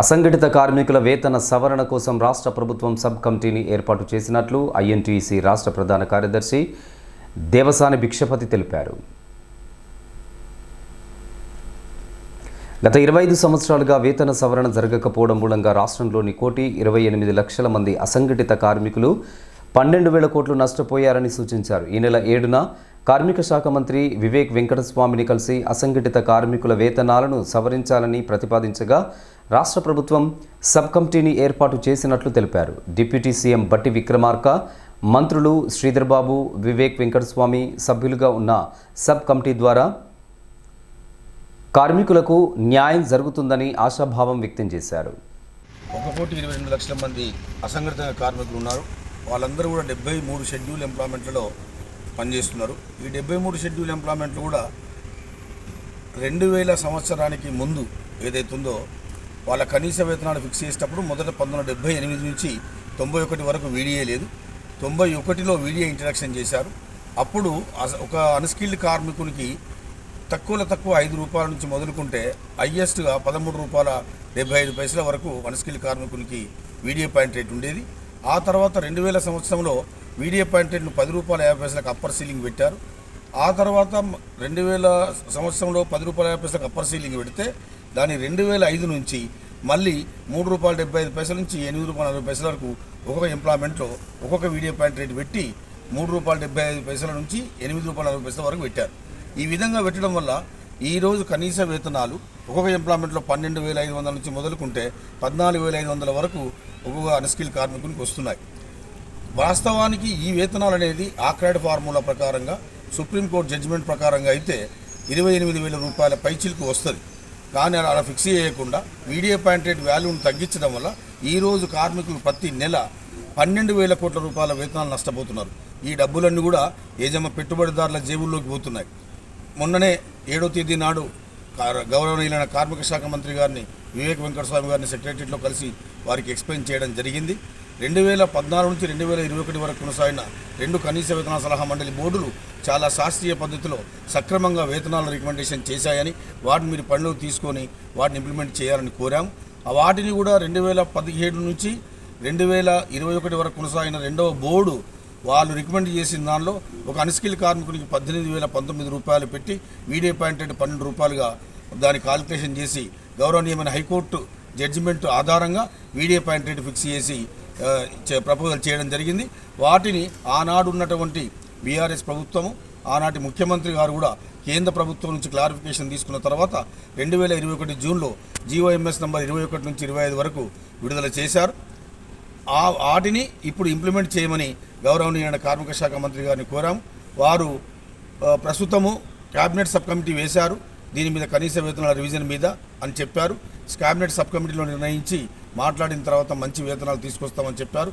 అసంఘటిత కార్మికుల వేతన సవరణ కోసం రాష్ట్ర ప్రభుత్వం సబ్ కమిటీని ఏర్పాటు చేసినట్లు ఐఎన్టీసీ రాష్ట్ర ప్రధాన కార్యదర్శి దేవసాని భిక్షపతి తెలిపారు. గత ఇరవై ఐదు సంవత్సరాలుగా వేతన సవరణ జరగకపోవడం మూలంగా రాష్ట్రంలోని కోటి ఇరవై ఎనిమిది లక్షల మంది అసంఘటిత కార్మికులు పన్నెండు వేల కోట్లు నష్టపోయారని సూచించారు. ఈ నెల ఏడున కార్మిక శాఖ మంత్రి వివేక్ వెంకటస్వామిని కలిసి అసంఘటిత కార్మికుల వేతనాలను సవరించాలని ప్రతిపాదించగా రాష్ట్ర ప్రభుత్వం సబ్ కమిటీని ఏర్పాటు చేసినట్లు తెలిపారు. డిప్యూటీ సీఎం బట్టి విక్రమార్క మంత్రులు శ్రీధర్బాబు వివేక్ వెంకటస్వామి సభ్యులుగా ఉన్న సబ్ కమిటీ ద్వారా కార్మికులకు న్యాయం జరుగుతుందని ఆశాభావం వ్యక్తం చేశారు. ఒక కోటి ఇరవై రెండు లక్షల మంది అసంఘటిత కార్మికులు ఉన్నారు. వాళ్ళందరూ కూడా డెబ్బై మూడు షెడ్యూల్ ఎంప్లాయ్మెంట్లలో పనిచేస్తున్నారు. ఈ డెబ్బై మూడు షెడ్యూల్ ఎంప్లాయ్మెంట్లు కూడా రెండు వేల సంవత్సరానికి ముందు ఏదైతుందో వాళ్ళ కనీస వేతనాలు ఫిక్స్ చేసేటప్పుడు మొదట పంతొమ్మిది డెబ్బై ఎనిమిది నుంచి తొంభై ఒకటి వరకు వీడియో లేదు. తొంభై ఒకటిలో వీడియో ఇంట్రడక్షన్ చేశారు. అప్పుడు అస- ఒక అన్స్కిల్డ్ కార్మికునికి తక్కువలో తక్కువ ఐదు రూపాయల నుంచి మొదలుకుంటే హయ్యెస్ట్గా పదమూడు రూపాయల డెబ్బై ఐదు పైసల వరకు అన్స్కిల్డ్ కార్మికునికి వీడియో పాయింట్ రేట్ ఉండేది. ఆ తర్వాత రెండు వేల సంవత్సరంలో వీడియో పాయింట్ పది రూపాయల యాభై పైసలకు అప్పర్ సీలింగ్ పెట్టారు. ఆ తర్వాత రెండు వేల సంవత్సరంలో పది రూపాయల యాభై పైసలకు అప్పర్ సీలింగ్ పెడితే దాని రెండు వేల ఐదు నుంచి మళ్ళీ మూడు రూపాయల డెబ్బై ఐదు పైసల నుంచి ఎనిమిది రూపాయల నలభై పైసల వరకు ఒక్కొక్క ఎంప్లాయ్మెంట్లో ఒక్కొక్క వీడియో పాయింట్ రేట్ పెట్టి మూడు రూపాయల డెబ్బై ఐదు పైసల నుంచి ఎనిమిది రూపాయల నలభై పైసల వరకు పెట్టారు. ఈ విధంగా పెట్టడం వల్ల ఈరోజు కనీస వేతనాలు ఒక్కొక్క ఎంప్లాయ్మెంట్లో పన్నెండు వేల ఐదు వందల నుంచి మొదలుకుంటే పద్నాలుగు వేల ఐదు వందల వరకు ఒక్కొక్క అన్స్కిల్ కార్మికునికి వస్తున్నాయి. వాస్తవానికి ఈ వేతనాలు అనేది ఆక్రాడ్ ఫార్ములా ప్రకారంగా సుప్రీంకోర్టు జడ్జిమెంట్ ప్రకారంగా అయితే ఇరవై ఎనిమిది వేల రూపాయల పైచిలకు వస్తుంది. కానీ అలా అలా ఫిక్స్ చేయకుండా మీడియా పాయింటెడ్ వాల్యూను తగ్గించడం వల్ల ఈరోజు కార్మికులు ప్రతి నెల పన్నెండు వేల కోట్ల రూపాయల వేతనాలు నష్టపోతున్నారు. ఈ డబ్బులన్నీ కూడా ఏజమ్మ పెట్టుబడిదారుల జేబుల్లోకి పోతున్నాయి. మొన్ననే ఏడో తేదీ నాడు గౌరవనీయులైన కార్మిక శాఖ మంత్రి గారిని వివేక్ వెంకటస్వామి గారిని సెక్రటరీలో కలిసి వారికి ఎక్స్ప్లెయిన్ చేయడం జరిగింది. రెండు వేల పద్నాలుగు నుంచి రెండు వేల ఇరవై ఒకటి వరకు కొనసాగిన రెండు కనీస వేతన సలహా మండలి బోర్డులు చాలా శాస్త్రీయ పద్ధతిలో సక్రమంగా వేతనాల రికమెండేషన్ చేశాయని వాటిని మీరు పనిలోకి తీసుకొని వాటిని ఇంప్లిమెంట్ చేయాలని కోరాం. ఆ వాటిని కూడా రెండు వేల పదిహేడు నుంచి రెండు వేల ఇరవై ఒకటి వరకు కొనసాగిన రెండవ బోర్డు వాళ్ళు రికమెండ్ చేసిన దానిలో ఒక అన్స్కిల్ కార్మికునికి పద్దెనిమిది వేల పంతొమ్మిది రూపాయలు పెట్టి వీడియో పాయింట్ పన్నెండు రూపాయలుగా దాని కాలిక్యులేషన్ చేసి గౌరవనీయమైన హైకోర్టు జడ్జిమెంట్ ఆధారంగా వీడియో పాయింట్ రేటు ఫిక్స్ చేసి ప్రపోజల్ చేయడం జరిగింది. వాటిని ఆనాడు ఉన్నటువంటి బీఆర్ఎస్ ప్రభుత్వము ఆనాటి ముఖ్యమంత్రి గారు కూడా కేంద్ర ప్రభుత్వం నుంచి క్లారిఫికేషన్ తీసుకున్న తర్వాత రెండు వేల ఇరవై ఒకటి జూన్లో జీఓఎంఎస్ నెంబర్ ఇరవై ఒకటి నుంచి ఇరవై ఐదు వరకు విడుదల చేశారు. ఆ వాటిని ఇప్పుడు ఇంప్లిమెంట్ చేయమని గౌరవనీయమైన కార్మిక శాఖ మంత్రి గారిని కోరాం వారు ప్రస్తుతము క్యాబినెట్ సబ్ కమిటీ వేశారు. దీని మీద కనీస వేతనాల రివిజన్ మీద అని చెప్పారు. క్యాబినెట్ సబ్ కమిటీలో నిర్ణయించి మాట్లాడిన తర్వాత మంచి వేతనాలు తీసుకొస్తామని చెప్పారు.